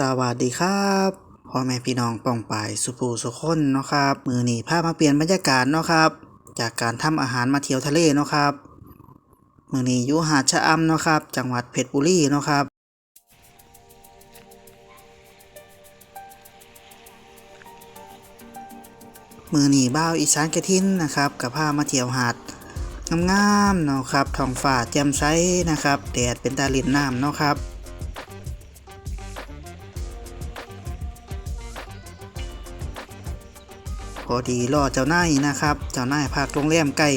สวัสดีครับพ่อแม่พี่น้องป้องปายสุภูสุคนเนาะครับ มือนี้พามาเปลี่ยนบรรยากาศเนาะครับ จากการทำอาหารมาเที่ยวทะเลเนาะครับ มือนี้อยู่หาดชะอำเนาะครับ จังหวัดเพชรบุรีเนาะครับมือนีบ้าวอีสานกระทินนะครับกับพามาเที่ยวหาดงามๆเนาะครับท้องฟ้าแจ่มใสนะครับแดดเป็นตาลินน้ำเนาะครับ พอดีรอเจ้านายนะครับ เจ้านายพักโรงแรมใกล้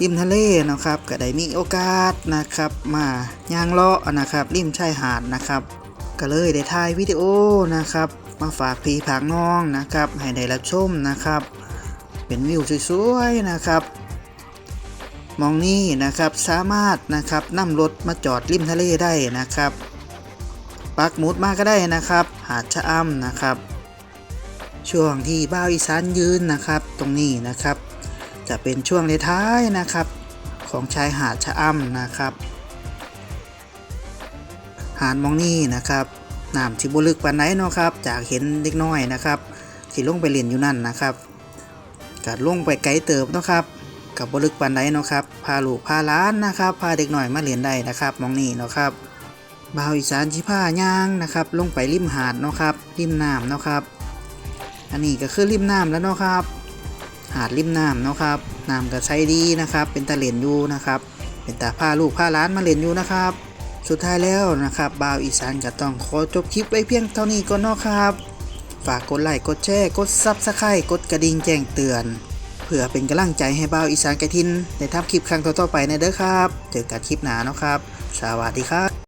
ริมทะเลนะครับก็ได้มีโอกาสนะครับ มาย่างเลาะนะครับ ริมชายหาดนะครับ ก็เลยได้ถ่ายวิดีโอนะครับ มาฝากพี่ผากน้องนะครับ ให้ได้รับชมนะครับ เป็นวิวสวยๆนะครับ มองนี่นะครับสามารถนะครับนำรถมาจอดริมทะเลได้นะครับปักหมุดมาก็ได้นะครับ หาดชะอำนะครับ ช่วงที่บ้าวอีสานยืนนะครับ ตรงนี้นะครับ จะเป็นช่วงท้ายนะครับ ของชายหาดชะอำนะครับ หาดมองนี่นะครับน้ำที่บลึกปานไหนเนาะครับ จากเห็นเด็กน้อยนะครับที่ลงไปเล่นอยู่นั่นนะครับกัดลงไปไกลเติบเนาะครับกับบลึกปานไหนเนาะครับ พาลูกพาล้านนะครับ พาเด็กหน้อยมาเรียนได้นะครับ มองนี่เนาะครับบ่าวอีสานชิผ้าย่างนะครับ ลงไปริมหาดเนาะครับ ริมน้ำเนาะครับ อันนี้ก็คือริมน้ำแล้วเนาะครับ หาดริมน้ำเนาะครับน้ำก็ใช้ดีนะครับ เป็นตาเหรียญอยู่นะครับ เป็นตาผ้าลูกผ้าล้านมาเหรียญอยู่นะครับ สุดท้ายแล้วนะครับบ่าวอีสานก็ต้องขอจบคลิปไว้เพียงเท่านี้ก่อนเนาะครับ ฝากกดไลค์กดแชร์กดซับสไครต์กดกระดิ่งแจ้งเตือนเพื่อเป็นกำลังใจให้บ่าวอีสานกระทินได้ทำคลิปครั้งต่อๆไปนะเด้อครับ เจอกันคลิปหน้าเนาะครับ สวัสดีครับ